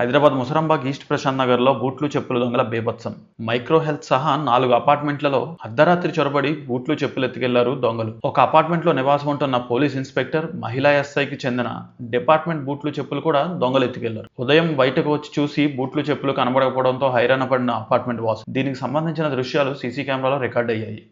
Hyderabad Musarambagh east Prashanth నగర్లో బూట్లు చెప్పులు దొంగల బేభత్సం. మైక్రో హెల్త్ సహా నాలుగు అపార్ట్మెంట్లలో అర్ధరాత్రి చొరబడి బూట్లు చెప్పులు ఎత్తుకెళ్ళారు దొంగలు. ఒక అపార్ట్మెంట్లో నివాసం ఉంటున్న పోలీస్ ఇన్స్పెక్టర్ మహిళా ఎస్ఐకి చెందిన డిపార్ట్మెంట్ బూట్లు చెప్పులు కూడా దొంగలు ఎత్తుకెళ్ళారు. ఉదయం బయటకు వచ్చి చూసి బూట్లు చెప్పులు కనబడకపోవడంతో హైరాణ పడిన అపార్ట్మెంట్ వాసు దీనికి సంబంధించిన దృశ్యాలు సీసీ కెమెరాలో రికార్డ్ అయ్యాయి.